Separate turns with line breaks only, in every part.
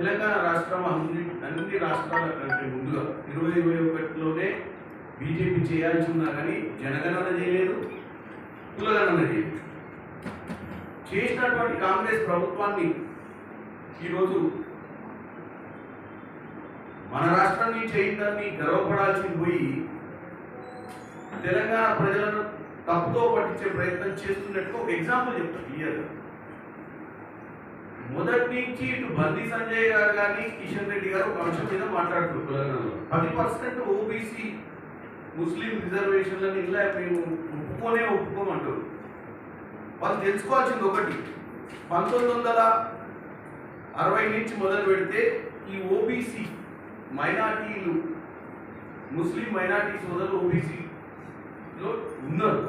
తెలంగాణ రాష్ట్రం అన్ని అన్ని రాష్ట్రాల కంటే ముందుగా ఇరవై ఇరవై ఒకటిలోనే బీజేపీ చేయాల్సి ఉన్నా కానీ జనగణన చేయలేదు కులగణన చేయలేదు. చేసినటువంటి కాంగ్రెస్ ప్రభుత్వాన్ని ఈరోజు మన రాష్ట్రం నుంచి అయిందని గర్వపడాల్సింది పోయి తెలంగాణ ప్రజలను తప్పుతో పట్టించే ప్రయత్నం చేస్తున్నట్టు ఒక ఎగ్జాంపుల్ చెప్తాను క్లియర్గా మొదటి నుంచి ఇటు బండి సంజయ్ గారు కానీ కిషన్ రెడ్డి గారు ఒక అంశం మీద మాట్లాడుతున్నారు తెలంగాణలో. పది పర్సెంట్ ఓబీసీ ముస్లిం రిజర్వేషన్లను ఇలా మేము ఒప్పుకోనే ఒప్పుకోమంటారు. వాళ్ళు తెలుసుకోవాల్సింది ఒకటి పంతొమ్మిది వందల అరవై నుంచి మొదలు పెడితే ఈ ఓబీసీ మైనార్టీలు ముస్లిం మైనార్టీ సోదరులు ఓబీసీలో ఉన్నారు.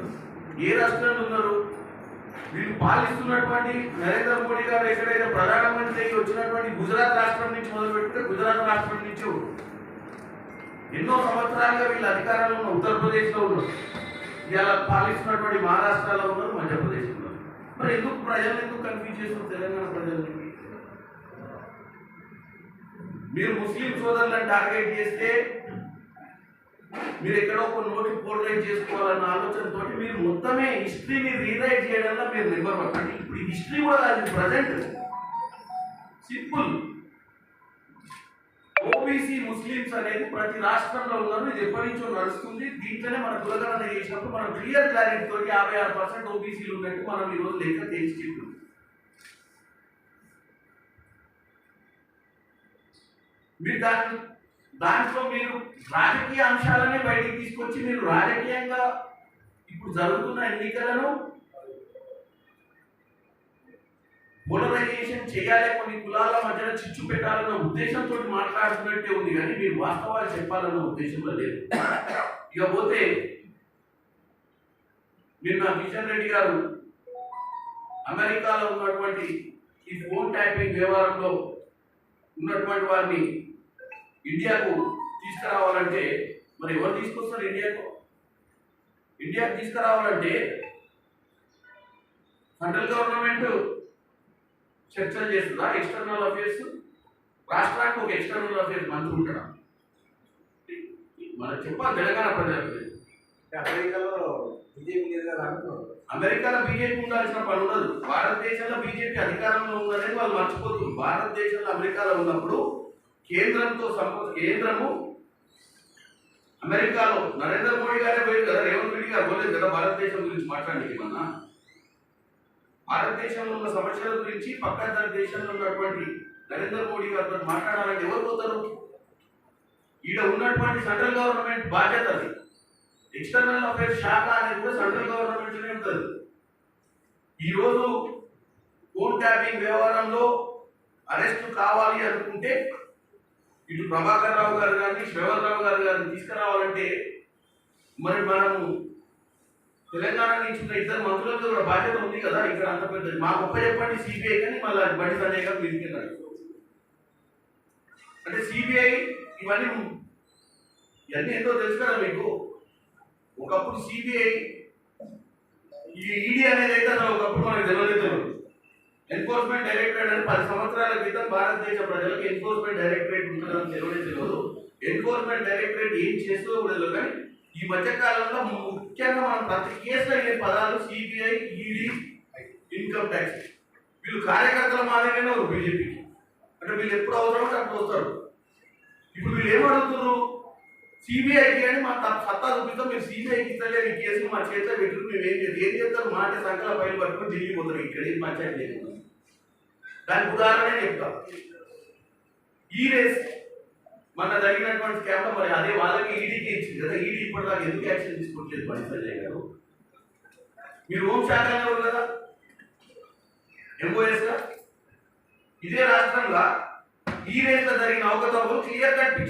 ఏ రాష్ట్రంలో ఉన్నారు? వీళ్ళు పాలిస్తున్నటువంటి నరేంద్ర మోడీ గారు ఎక్కడైతే ప్రధానమంత్రి అయ్యి వచ్చినటువంటి గుజరాత్ రాష్ట్రం నుంచి మొదలు పెడితే గుజరాత్ రాష్ట్రం నుంచి ఎన్నో సంవత్సరాలుగా వీళ్ళు అధికారంలో ఉన్న ఉత్తరప్రదేశ్లో ఉన్నారు. ఇలా పాలిస్తున్నటువంటి మహారాష్ట్రలో ఉన్నారు మధ్యప్రదేశ్లో ఉన్నారు. మరి ఎందుకు ప్రజలు ఎందుకు కన్ఫ్యూజ్ చేస్తున్నారు తెలంగాణ ప్రజల్ని? మీరు ముస్లిం సోదరులను టార్గెట్ చేస్తే మీరు ఎక్కడో ఒక నోటి పోర్ట్రైట్ చేసుకోవాలన్న ఆలోచనతో మీరు మొత్తమే హిస్టరీని రీరైట్ చేయడంలో మీరు నెంబర్ వన్ అంటే ఇప్పుడు హిస్టరీ కూడా అది ప్రజెంట్ సింపుల్ ఓబీసీ ముస్లిమ్స్ అనేది ప్రతి రాష్ట్రంలో ఉన్నారు. ఇది ఎప్పటి నుంచో నడుస్తుంది. దీంట్లోనే మన కులగణన చేసినప్పుడు మనం క్లియర్ క్లారిటీతో యాభై ఆరు పర్సెంట్ ఓబీసీలు ఉన్నట్టు మనం ఈరోజు లెక్క తేల్చి చెప్తున్నాం. మీరు దాన్ని దాంట్లో మీరు రాజకీయ అంశాలనే బయటికి తీసుకొచ్చి మీరు రాజకీయంగా ఇప్పుడు జరుగుతున్న ఎన్నికలను పోలరైజేషన్ చేయాలి కొన్ని కులాల మధ్యన చిచ్చు పెట్టాలన్న ఉద్దేశంతో మాట్లాడుతున్నట్టే ఉంది కానీ మీరు వాస్తవాలు చెప్పాలన్న ఉద్దేశంలో లేదు. ఇకపోతే నిన్న కిషన్ రెడ్డి గారు అమెరికాలో ఉన్నటువంటి ఈ ఫోన్ టైపింగ్ వ్యవహారంలో ఉన్నటువంటి వారిని ఇండియాకు తీసుకురావాలంటే మరి ఎవరు తీసుకొస్తారు ఇండియాకు? ఇండియాకు తీసుకురావాలంటే సెంట్రల్ గవర్నమెంట్ చర్చలు చేస్తుందా? ఎక్స్టర్నల్ అఫేర్స్ రాష్ట్రానికి ఒక ఎక్స్టర్నల్ అఫేర్స్ మంత్రి ఉంటాడా? మనం చెప్పాలి తెలంగాణ ప్రజలకు.
అమెరికాలో బీజేపీ
అమెరికాలో బీజేపీ ఉండాల్సిన పని ఉండదు. భారతదేశంలో బీజేపీ అధికారంలో ఉందనేది వాళ్ళు మర్చిపోతుంది భారతదేశంలో అమెరికాలో ఉన్నప్పుడు కేంద్రంతో సంపద కేంద్రము అమెరికాలో. నరేంద్ర మోడీ గారే పోయి కదా రేవంత్ రెడ్డి గారు పోలేదు కదా భారతదేశం గురించి మాట్లాడండి ఏమన్నా? భారతదేశంలో ఉన్న సమస్యల గురించి పక్క దేశంలో ఉన్నటువంటి నరేంద్ర మోడీ గారితో మాట్లాడాలంటే ఎవరు పోతారు? ఈడ ఉన్నటువంటి సెంట్రల్ గవర్నమెంట్ బాధ్యత అది. ఎక్స్టర్నల్ అఫైర్స్ శాఖ అనేది కూడా సెంట్రల్ గవర్నమెంట్లోనే ఉంటుంది. ఈరోజు ఫోన్ ట్యాపింగ్ వ్యవహారంలో అరెస్ట్ కావాలి అనుకుంటే ఇటు ప్రభాకర్ రావు గారు కానీ శ్రవణ్ రావు గారు గారిని తీసుకురావాలంటే మరి మనము తెలంగాణ నుంచి ఉన్న ఇద్దరు మంత్రులకు కూడా బాధ్యత ఉంది కదా ఇక్కడ అంత పెద్ద మా గొప్ప చెప్పండి సిబిఐ కానీ మళ్ళీ బండి సంజయ్ గారు తీసుకెళ్ళాలి అంటే సిబిఐ ఇవన్నీ ఇవన్నీ ఎంతో తెలుసు కదా మీకు? ఒకప్పుడు సిబిఐ ఈ ఈడీ అనేది అయితే ఒకప్పుడు మనకు తెలియదు తెలియదు ఎన్ఫోర్స్మెంట్ డైరెక్టరేట్ అని పది సంవత్సరాల క్రితం భారతదేశ ప్రజలకు ఎన్ఫోర్స్మెంట్ డైరెక్టరేట్ ఉంటుందని తెలియనే తెలియదు ఎన్ఫోర్స్మెంట్ డైరెక్టరేట్ ఏం చేస్తుందో కూడా కానీ ఈ మధ్య కాలంలో ముఖ్యంగా మనం ప్రతి కేసులో అయ్యే పదాలు సిబిఐ ఈడీ ఇన్కమ్ ట్యాక్స్ వీళ్ళు కార్యకర్తల మాదిరిగానే ఒక బీజేపీకి అంటే వీళ్ళు ఎప్పుడు అవసరమో అప్పుడు వస్తారు. ఇప్పుడు వీళ్ళు ఏం అడుగుతున్నారు? సిబిఐకి అని మా సత్తా చూపిస్తాం. మీరు సిబిఐకి ఇస్తలే ఈ కేసులు మా చేతిలో పెట్టుకుని మేము ఏం చేస్తాం? ఏం చేస్తారు? మాట సంఖ్యల పైలు పట్టుకుని ఢిల్లీ ఇక్కడ ఏం పంచాయతీ దానికి ఉదాహరణ చెప్తా. ఈ రేస్ మన జరిగినటువంటి స్కామ్ మరి అదే వాళ్ళకి ఈడీకి ఇచ్చింది కదా. ఈడీ ఇప్పటిదాకా ఎందుకు యాక్షన్ తీసుకోవట్లేదు బండి సంజయ్ గారు? మీరు హోం శాఖ కదా? ఎంఓఎస్గా? ఇదే రాష్ట్రంగా ఈ రేస్ జరిగిన అవకతవకలు క్లియర్ కట్